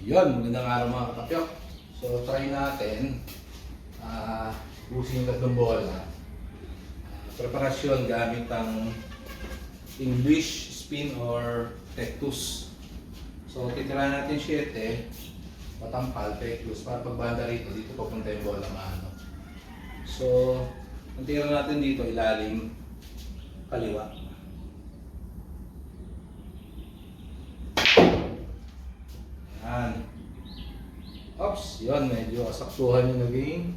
Yun, magandang araw mga katapyok. So, try natin. ah busin yung tatlong bola. Ah, preparasyon gamit ang English spin or tectus. So, titira natin 7, patampal, tectus, para pagbanda rito, dito papunta yung bola maano. So, ang tira natin dito, ilalim, kaliwa. Yan. Ops, yun, medyo kasaktuhan yung naging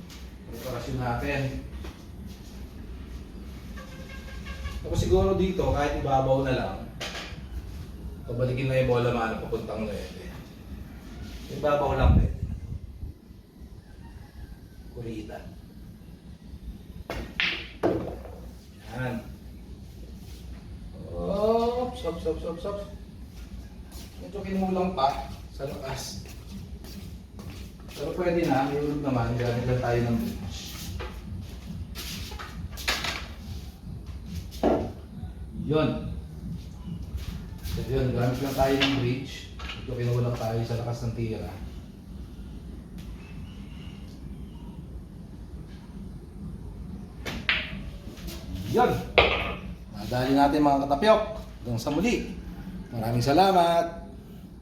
preparasyon natin. Tapos siguro dito, kahit ibabaw na lang, pabalikin na yung bola mano papuntang 9. Ibabaw lang pwede. Kurita. Yan. Ops, ops, ops, ops, ops. Medyo kinulang pa sa lakas. Pero pwede na, may ulog naman, gamit lang tayo ng bridge. Yun. So yun, gamit lang tayo ng bridge. Ito kinulang tayo sa lakas ng tira. Yun. Nadali natin mga katapyok. Hanggang sa muli. Maraming salamat.